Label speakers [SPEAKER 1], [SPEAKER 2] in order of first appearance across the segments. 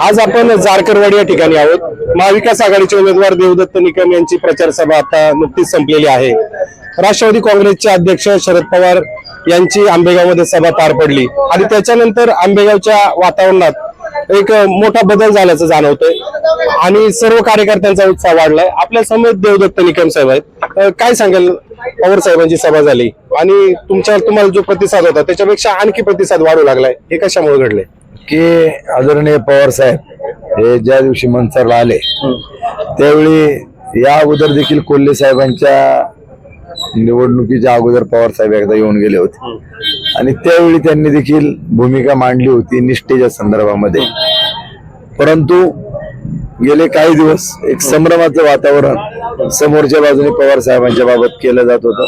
[SPEAKER 1] आज आपण जारकरवाडी या ठिकाणी आहोत. महाविकास आघाडीचे उमेदवार देवदत्त निकम यांची प्रचार सभा आता नुकतीच संपलेली आहे. राष्ट्रवादी काँग्रेसचे अध्यक्ष शरद पवार यांची आंबेगावमध्ये सभा पार पडली. आणि त्याच्यानंतर आंबेगावच्या वातावरणात एक मोठा बदल झाल्याचं जाणवतंय. आणि सर्व कार्यकर्त्यांचा उत्साह वाढलाय. आपल्यासमोर देवदत्त निकम साहेब आहेत. काय सांगेल पवार साहेबांची सभा झाली? आणि तुमच्या तुम्हाला जो प्रतिसाद होता त्याच्यापेक्षा आणखी प्रतिसाद वाढू लागलाय. हे कशामुळे घडलंय?
[SPEAKER 2] की. आदरणीय पवार साहेब हे ज्या दिवशी मनसरला आले त्यावेळी या अगोदर देखील कोल्हे साहेबांच्या निवडणुकीच्या अगोदर पवार साहेब एकदा येऊन गेले होते. आणि त्यावेळी त्यांनी देखील भूमिका मांडली होती निष्ठेच्या संदर्भामध्ये. परंतु गेले काही दिवस एक संभ्रमाचं वातावरण समोरच्या बाजूने पवार साहेबांच्या बाबत केलं जात होतं.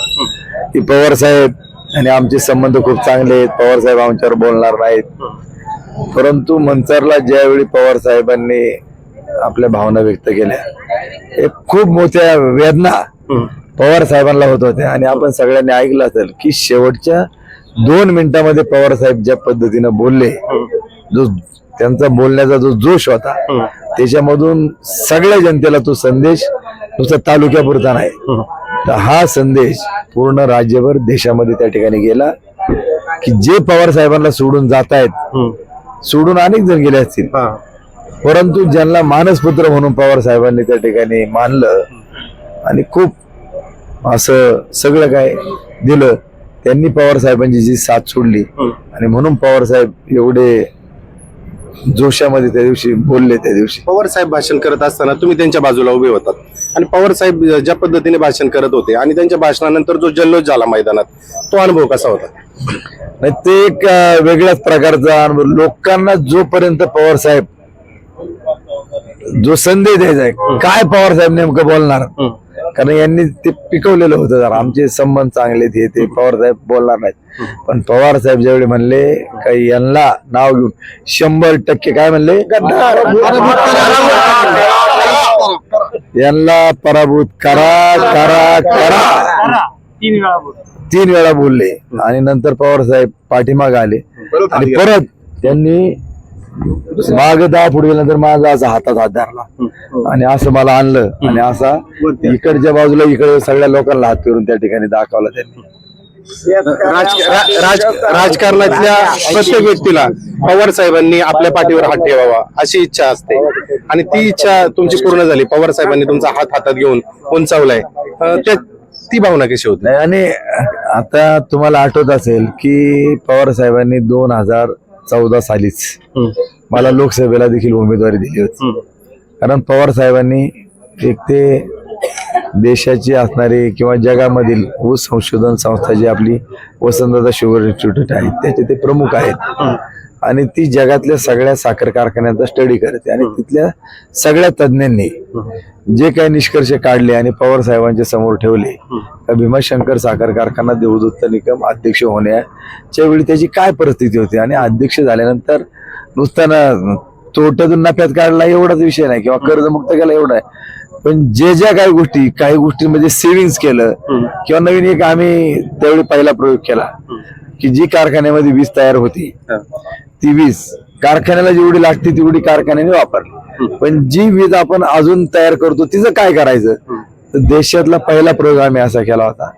[SPEAKER 2] की पवार साहेब आणि आमचे संबंध खूप चांगले आहेत पवार साहेब आमच्यावर बोलणार नाहीत. परंतु मंचरला ज्यावेळी पवार साहेबांनी आपल्या भावना व्यक्त केल्या एक खूप मोठ्या वेदना पवार साहेबांना होत होत्या. आणि आपण सगळ्यांनी ऐकलं असेल की शेवटच्या दोन मिनिटांमध्ये पवार साहेब ज्या पद्धतीनं बोलले जो त्यांचा बोलण्याचा जो जोश होता त्याच्यामधून सगळ्या जनतेला तो संदेश नुसता तालुक्यापुरता नाही. तर हा संदेश पूर्ण राज्यभर देशामध्ये त्या ठिकाणी गेला की जे पवार साहेबांना सोडून जात आहेत सोडून अनेक जण गेले असतील. परंतु ज्यांना मानसपुत्र म्हणून पवार साहेबांनी त्या ठिकाणी मानलं आणि खूप असं सगळं काय दिलं त्यांनी पवार साहेबांची जी साथ सोडली आणि म्हणून पवार साहेब एवढे जोशामध्ये त्या दिवशी बोलले त्या दिवशी.
[SPEAKER 1] पवार साहेब भाषण करत असताना तुम्ही त्यांच्या बाजूला उभे होतात. आणि पवार साहेब ज्या पद्धतीने भाषण करत होते आणि त्यांच्या भाषणानंतर जो जल्लोष झाला मैदानात तो अनुभव कसा होता
[SPEAKER 2] नाही ते एक वेगळ्याच प्रकारचा अनुभव लोकांना जोपर्यंत पवार साहेब जो संदेश द्यायचा आहे काय पवार साहेब नेमकं बोलणार कारण यांनी ते पिकवलेलं होतं जरा आमचे संबंध चांगले ते ते पवार साहेब बोलणार नाहीत पण पवार साहेब ज्यावेळी म्हणले काही यांना नाव घेऊन शंभर टक्के काय म्हणले यांना पराभूत करा करा करा. तीन वेळा बोलले. आणि नंतर पवार साहेब पाठीमाग आले. आणि परत त्यांनी माग दहा फुट गेल्यानंतर माझा असा हातात हात धरला. आणि असं मला आणलं. आणि असा इकडच्या बाजूला इकडे सगळ्या लोकांना हात फिरून त्या ठिकाणी दाखवला त्यांनी.
[SPEAKER 1] राजकारणातल्या प्रत्येक व्यक्तीला पवार साहेबांनी आपल्या पाठीवर हात ठेवावा अशी इच्छा असते. आणि ती इच्छा तुमची पूर्ण झाली. पवार साहेबांनी तुमचा हात हातात घेऊन उंचावलाय. ती भावना कशी होती?
[SPEAKER 2] नाही आणि आता तुम्हाला आठवत असेल की पवार साहेबांनी दोन हजार चौदा सालीच मला लोकसभेला देखील उमेदवारी दिली होती. कारण पवार साहेबांनी एक ते देशाची असणारी किंवा जगामधील ऊस संशोधन संस्था जी आपली वसंतदादा शुगर इन्स्टिट्यूट आहे त्याचे ते प्रमुख आहेत. आणि ती जगातल्या सगळ्या साखर कारखान्यांचा स्टडी करते आणि तिथल्या सगळ्या तज्ज्ञांनी जे काही निष्कर्ष काढले आणि पवार साहेबांच्या समोर ठेवले का भीमाशंकर साखर कारखाना देवदत्त निकम अध्यक्ष होण्याच्या वेळी त्याची काय परिस्थिती होती? आणि अध्यक्ष झाल्यानंतर नुसताना तोट्यातून नफ्यात काढला एवढाच विषय नाही किंवा कर्जमुक्त केला एवढा आहे पण जे ज्या काही गोष्टी काही गोष्टींमध्ये सेव्हिंग्स केलं किंवा नवीन एक आम्ही त्यावेळी पहिला प्रयोग केला की जी कारखान्यामध्ये वीज तयार होती ती वीज कारखान्याला जेवढी लागते तेवढी कारखान्याने वापरली. पण जी वीज आपण अजून तयार करतो तिचं काय करायचं? तर देशातला पहिला प्रयोग आम्ही असा केला होता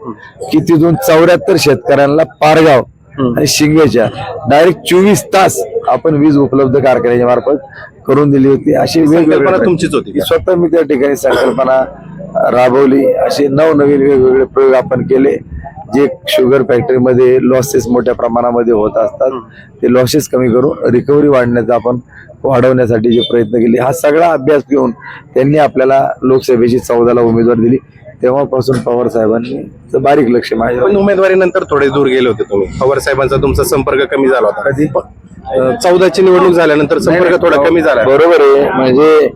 [SPEAKER 2] की तिथून चौऱ्याहत्तर शेतकऱ्यांना पारगाव आणि शिंगवेच्या डायरेक्ट चोवीस तास आपण वीज उपलब्ध कारखान्याच्या मार्फत करून दिली होती. अशी वेगवेगळी
[SPEAKER 1] तुमचीच होती?
[SPEAKER 2] स्वतः मी त्या ठिकाणी संकल्पना राबवली. असे नवनवीन वेगवेगळे प्रयोग आपण केले जे शुगर फॅक्टरीमध्ये लॉसेस मोठ्या प्रमाणामध्ये होत असतात. ते लॉसेस कमी करून रिकव्हरी वाढण्याचा आपण वाढवण्यासाठी जे प्रयत्न केले. हा सगळा अभ्यास घेऊन त्यांनी आपल्याला लोकसभेची चौदाला उमेदवारी दिली. तेव्हापासून पवार साहेबांनी बारीक लक्ष माझ्या
[SPEAKER 1] उमेदवारीनंतर थोडे दूर गेले होते तुम्ही. पवार साहेबांचा तुमचा संपर्क कमी झाला होता.
[SPEAKER 2] कधी
[SPEAKER 1] चौदाची निवडणूक झाल्यानंतर संपर्क थोडा कमी झाला.
[SPEAKER 2] बरोबर आहे. म्हणजे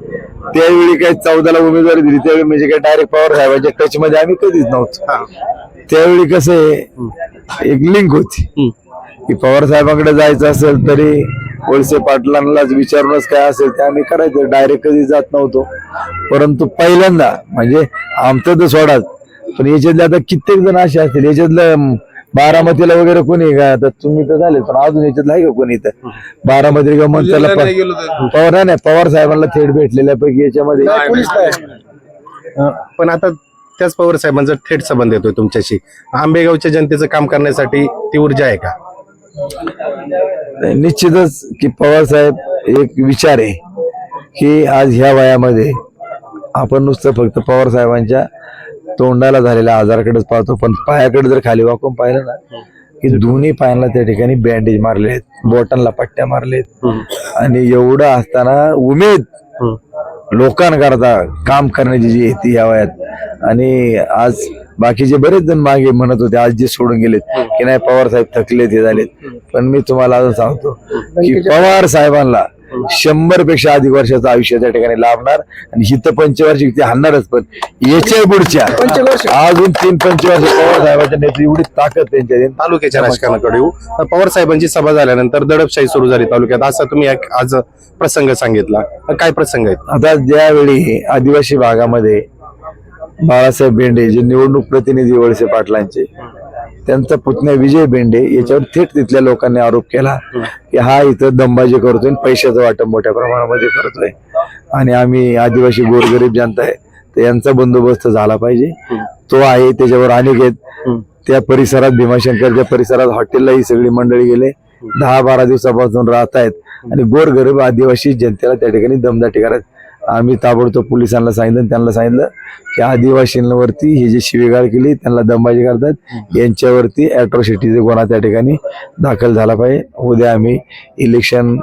[SPEAKER 2] त्यावेळी काही चौदाला उमेदवारी दिली त्यावेळी म्हणजे काय डायरेक्ट पवार साहेबांच्या टच मध्ये आम्ही कधीच नव्हतो. त्यावेळी कसं आहे एक लिंक होती. की पवार साहेबांकडे जायचं असेल तरी वळसे पाटलांनाच विचारूनच काय असेल ते आम्ही करायचं. डायरेक्ट कधी जात नव्हतो. परंतु पहिल्यांदा म्हणजे आमचं तर सोडाच पण याच्यातले आता कित्येक जण असे असतील. याच्यातलं बारामतीला वगैरे कोणी का? आता तुम्ही तर झाले पण अजून याच्यात आहे का कोणी इथं? बारामती किंवा मंचरला पवार नाही, नाही पवार साहेबांना थेट भेटलेल्या पैकी याच्यामध्ये
[SPEAKER 1] पण आता त्याच पवार साहेबांचा थेट संबंध येतोय तुमच्याशी. आंबेगावच्या जनतेचं काम करण्यासाठी ती ऊर्जा आहे का?
[SPEAKER 2] नाही, निश्चितच की पवार साहेब एक विचार आहे की आज ह्या वयामध्ये आपण नुसतं फक्त पवार साहेबांच्या तोंडाला झालेल्या आजाराकडेच पाहतो पण पायाकडे जर खाली वाकून पाहिलं ना की दोन्ही पायांना त्या ठिकाणी बँडेज मारले आहेत बोटांना पट्ट्या मारलेत. आणि एवढं असताना उमेद लोकांकरता काम करण्याची जी येते या वयात. आणि आज बाकीचे बरेच जण मागे म्हणत होते आज जे सोडून गेलेत की नाही पवार साहेब थकलेत हे झालेत. पण मी तुम्हाला अजून सांगतो की पवार साहेबांना शंभरपेक्षा अधिक वर्षाचं आयुष्य त्या ठिकाणी लाभणार. आणि हित पंचवार्षिक ते हाणणारच पण याच्या पुढच्या अजून तीन पंचवार्षिक पवार साहेबांच्या नेतृत्व एवढी ताकद त्यांच्या.
[SPEAKER 1] तालुक्याच्या राजकारणाकडे येऊ. पवार साहेबांची सभा झाल्यानंतर दडपशाही सुरू झाली तालुक्यात. असा तुम्ही आज प्रसंग सांगितला. काय प्रसंग आहेत?
[SPEAKER 2] आता ज्यावेळी आदिवासी भागामध्ये बाळासाहेब बेंडे जे निवडणूक प्रतिनिधी वळसे पाटलांचे त्यांचा पुतण्या विजय बेंडे याच्यावर थेट तिथल्या लोकांनी आरोप केला की हा इथं दंबाजी करतोय पैशाचं वाटप मोठ्या प्रमाणामध्ये करतोय. आणि आम्ही आदिवासी गोरगरीब जनता आहे तर यांचा बंदोबस्त झाला पाहिजे. तो आहे त्याच्यावर अनेक आहेत. त्या परिसरात भीमाशंकरच्या परिसरात हॉटेलला ही सगळी मंडळी गेले. दहा बारा दिवसापासून राहत आहेत. आणि गोरगरीब आदिवासी जनतेला त्या ठिकाणी दमदाटी करायचं आम्ही ताबडतोब पोलिसांना सांगितलं आणि त्यांना सांगितलं की आदिवासींवरती ही जी शिवीगाळ केली त्यांना दमबाजी करतात. यांच्यावरती अॅट्रॉसिटीचे गुन्हा त्या ठिकाणी दाखल झाला पाहिजे. उद्या आम्ही इलेक्शन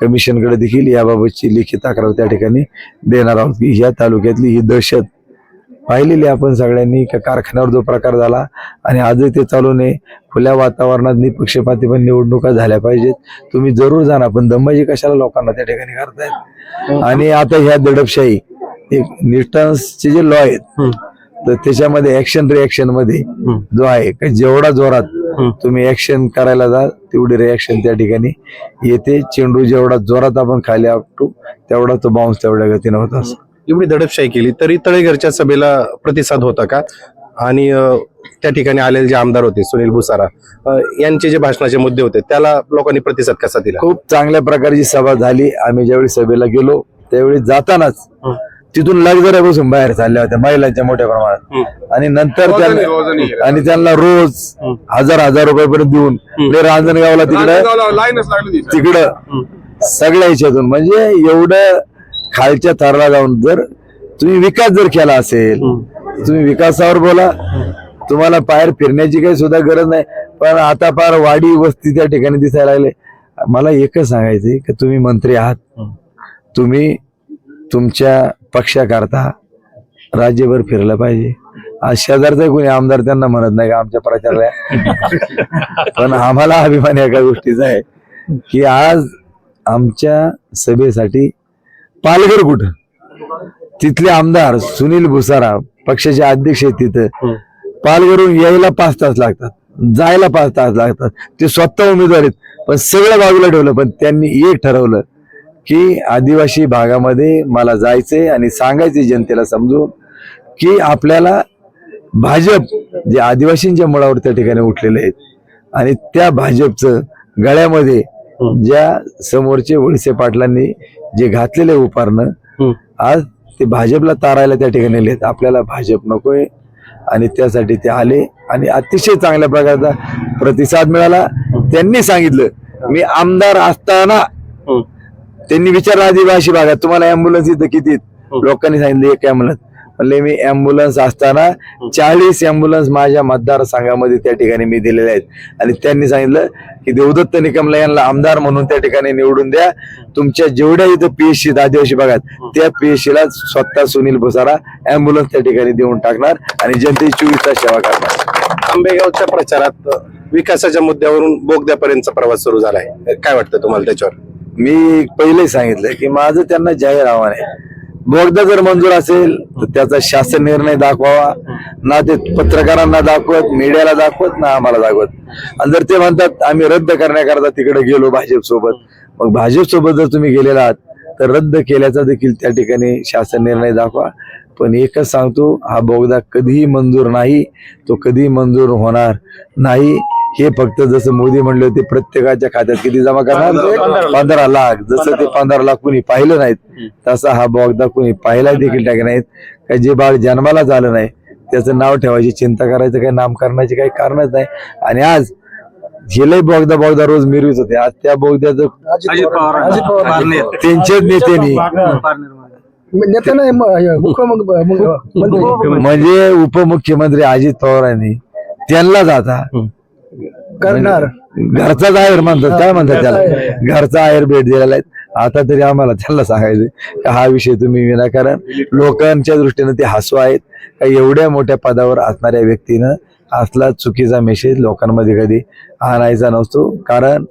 [SPEAKER 2] कमिशनकडे देखील याबाबतची लिखित तक्रार त्या ठिकाणी देणार आहोत. की ह्या तालुक्यातली ही दहशत पाहिलेली आपण सगळ्यांनी का कारखान्यावर जो प्रकार झाला आणि आजही ते चालू नये खुल्या वातावरणात निपक्षपाती पण निवडणुका झाल्या पाहिजेत. तुम्ही जरूर जाणार पण दंबाजी कशाला लोकांना त्या ठिकाणी करतायत? आणि आता ह्या दडपशाही एक जे लॉ आहेत तर त्याच्यामध्ये ऍक्शन रिॲक्शनमध्ये जो आहे का जेवढा जोरात तुम्ही ऍक्शन करायला जा तेवढी रिॲक्शन त्या ठिकाणी येते. चेंडू जेवढा जोरात आपण खाली आपटू तेवढा तो बाउन्स तेवढ्या गतीनं होत असतो.
[SPEAKER 1] एवढी दडपशाही केली. तरी तळेघरच्या सभेला प्रतिसाद होता का? आणि त्या ठिकाणी आलेले जे आमदार होते सुनील भुसारा यांचे जे भाषणाचे मुद्दे होते त्याला लोकांनी प्रतिसाद कसा दिला?
[SPEAKER 2] खूप चांगल्या प्रकारची सभा झाली. आम्ही ज्यावेळी सभेला गेलो त्यावेळी जातानाच तिथून लगजऱ्या बसून बाहेर चालल्या होत्या महिलांच्या मोठ्या प्रमाणात. आणि नंतर त्यांना आणि त्यांना रोज हजार हजार रुपयापर्यंत देऊन पुढे रांजणगावला तिकडं तिकडं सगळ्या ह्याच्यातून. म्हणजे एवढं खालच्या थरला जाऊन जर तुम्ही विकास जर केला असेल तुम्ही विकासावर बोला. तुम्हाला बाहेर फिरण्याची काही सुद्धा गरज नाही. पण आता फार वाडी वस्ती त्या ठिकाणी दिसायला लागले. मला एकच सांगायचंय की तुम्ही मंत्री आहात. तुम्ही तुमच्या पक्षाकरता राज्यभर फिरलं पाहिजे. आज शेजारचा कोणी आमदार त्यांना म्हणत नाही का आमच्या प्रचाराला पण आम्हाला अभिमान एका गोष्टीचा आहे की आज आमच्या सभेसाठी पालघर कुठं? तिथले आमदार सुनील भुसारा पक्षाचे अध्यक्ष आहेत तिथं. पालघरून यायला पाच तास लागतात जायला पाच तास लागतात. ते स्वतः उमेदवार आहेत पण सगळं बाजूला ठेवलं पण त्यांनी एक ठरवलं की आदिवासी भागामध्ये मला जायचंय आणि सांगायचे जनतेला समजून की आपल्याला भाजप जे आदिवासींच्या मुळावर त्या ठिकाणी उठलेले आहेत आणि त्या भाजपचं गळ्यामध्ये ज्या समोरचे वळसे पाटलांनी जे घातलेले उपारणं आज ते भाजपला तारायला त्या ठिकाणी नेलेत आपल्याला भाजप नकोय. आणि त्यासाठी ते आले. आणि अतिशय चांगल्या प्रकारचा प्रतिसाद मिळाला. त्यांनी सांगितलं मी आमदार असताना त्यांनी विचारलं आदिवासी भागात तुम्हाला अँब्युलन्स इथं किती? लोकांनी सांगितलं एक अँब्युलन्स म्हणले मी अँब्युलन्स असताना चाळीस अँब्युलन्स माझ्या मतदारसंघामध्ये त्या ठिकाणी मी दिलेले आहेत. आणि त्यांनी सांगितलं की देवदत्त निकमला यांना आमदार म्हणून त्या ठिकाणी निवडून द्या. तुमच्या जेवढ्या इथं पीएससी आदिवासी भागात त्या पीएससी ला स्वतः सुनील भुसारा अँब्युलन्स त्या ठिकाणी देऊन टाकणार आणि जनतेची चोवीस तास सेवा करणार.
[SPEAKER 1] आंबेगावच्या प्रचारात विकासाच्या मुद्द्यावरून बोगद्यापर्यंतचा प्रवास सुरू झालाय. काय वाटतं तुम्हाला त्याच्यावर?
[SPEAKER 2] मी पहिले सांगितलं की माझं त्यांना जाहीर आव्हान आहे. बोगदा जर मंजूर असेल तर त्याचा शासन निर्णय दाखवावा. ना ते पत्रकारांना दाखवत मीडियाला दाखवत ना आम्हाला दाखवत. आणि जर ते म्हणतात आम्ही रद्द करण्याकरता तिकडे गेलो भाजप सोबत. मग भाजप सोबत जर तुम्ही गेलेला आहात तर रद्द केल्याचा देखील त्या ठिकाणी शासन निर्णय दाखवा. पण एकच सांगतो हा बोगदा कधीही मंजूर नाही तो कधी मंजूर होणार नाही. हे फक्त जसं मोदी म्हणले होते प्रत्येकाच्या खात्यात किती जमा करणार? पंधरा लाख. जसं ते पंधरा लाख. कुणी पाहिलं नाहीत तसा हा बोगदा कुणी पाहिला देखील टाक नाहीत. का जे बाळ जन्माला झालं नाही त्याचं नाव ठेवायची चिंता करायचं काही नामकरणाची काही कारणच नाही. आणि आज गेले बोगदा बोगदा रोज मिरवीत होते आज त्या बोगद्याचं त्यांच्याच नेत्यांनी
[SPEAKER 3] नेता नाही. म- मुख्यमंत्री मंत्री
[SPEAKER 2] म्हणजे उपमुख्यमंत्री अजित पवारांनी त्यांना जाता
[SPEAKER 3] करणार.
[SPEAKER 2] घरचाच आहेर म्हणतात. काय म्हणतात त्याला? घरचा आहेर भेट दिलेला आहे. आता तरी आम्हाला त्यांना सांगायचं का हा विषय तुम्ही विनाकारण लोकांच्या दृष्टीने ते हसू आहेत. का एवढ्या मोठ्या पदावर असणाऱ्या व्यक्तीनं असला चुकीचा मेसेज लोकांमध्ये कधी आणायचा नसतो. कारण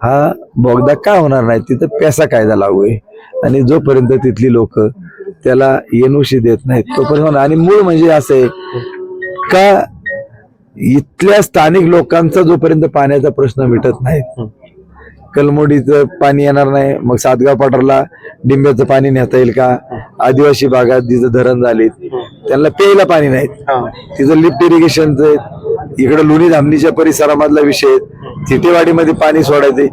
[SPEAKER 2] हा बोगदा का होणार नाही? तिथं पैसा कायदा लागू आहे. आणि जोपर्यंत तिथली लोक त्याला येणूशी देत नाहीत तोपर्यंत. आणि मूळ म्हणजे असं आहे का इथल्या स्थानिक लोकांचा जोपर्यंत पाण्याचा प्रश्न मिटत नाही कलमोडीचं पाणी येणार नाही मग सातगाव पाटरला डिंब्याचं पाणी नेता येईल का? आदिवासी भागात जिथं धरण झाले त्यांना प्यायला पाणी नाहीत. तिथं लिफ्ट इरिगेशनचं इकडे लोणी धामणीच्या परिसरामधला विषय थिटेवाडीमध्ये पाणी सोडायचे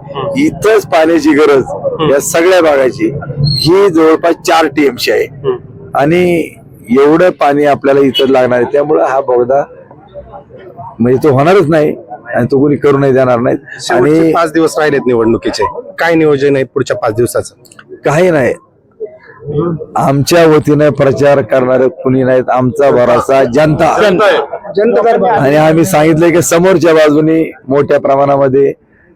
[SPEAKER 2] इथंच पाण्याची गरज या सगळ्या भागाची. ही जवळपास चार टीएमची आहे. आणि एवढं पाणी आपल्याला इथं लागणार आहे. त्यामुळं हा बोगदा म्हणजे तो होणारच नाही आणि तो कोणी करू नाही देणार नाहीत.
[SPEAKER 1] शेवटचे
[SPEAKER 2] आणि
[SPEAKER 1] पाच दिवस राहिलेत निवडणुकीचे. काय नियोजन आहे पुढच्या पाच दिवसाचं?
[SPEAKER 2] काही नाही. आमच्या वतीनं प्रचार करणारे कुणी नाहीत आमचा भरोसा जनता. आणि आम्ही सांगितलंय की समोरच्या बाजूने मोठ्या प्रमाणामध्ये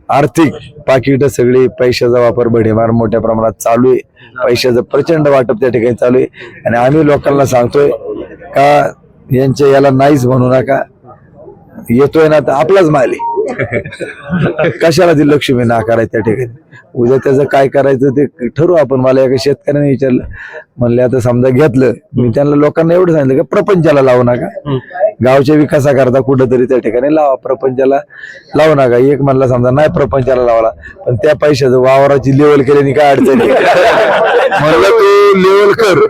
[SPEAKER 2] आर्थिक पाकिट सगळी पैशाचा वापर बढेमार मोठ्या प्रमाणात चालू आहे. पैशाचं प्रचंड वाटप त्या ठिकाणी चालू आहे. आणि आम्ही लोकांना सांगतोय का यांच्या याला नाहीच म्हणू नका. येतोय ना तर आपलाच माल आहे. कशाला ती लक्ष्मी नाकाराय त्या ठिकाणी? उद्या त्याचं काय करायचं ते ठरवू आपण. मला एका शेतकऱ्याने विचारलं. म्हणले आता समजा घेतलं. मी त्यांना लोकांना एवढं सांगितलं की प्रपंचाला लावू नका. गावच्या विकासाकरता कुठंतरी त्या ठिकाणी लावा. प्रपंचाला लावू नका. एक म्हणला समजा नाही प्रपंचाला लावला पण त्या पैशाचं वावराची लेवल केल्याने काय अडचण म्हणलं तू लेवल कर.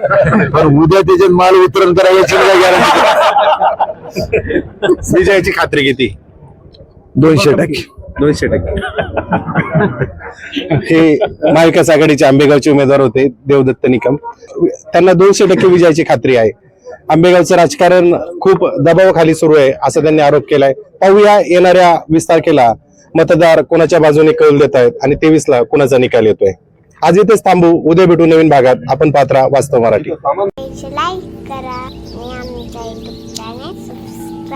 [SPEAKER 2] पण उद्या त्याच्यात माल वितरण करा गॅरंटी
[SPEAKER 1] विजयाची खात्री किती
[SPEAKER 2] दोनशे टक्के.
[SPEAKER 1] दोनशे टक्के. हे महाविकास आघाडीचे आंबेगावचे उमेदवार होते देवदत्त निकम. त्यांना दोनशे टक्के विजयाची खात्री आहे. आंबेगावचं राजकारण खूप दबावाखाली सुरू आहे असा त्यांनी आरोप केलाय. पाहूया येणाऱ्या वीस तारखेला मतदार कोणाच्या बाजूने कौल देत आहेत आणि तेवीस ला कोणाचा निकाल येतोय. आज इथेच थांबू उद्या भेटू नवीन भागात. आपण पात्रा वास्तव मराठी.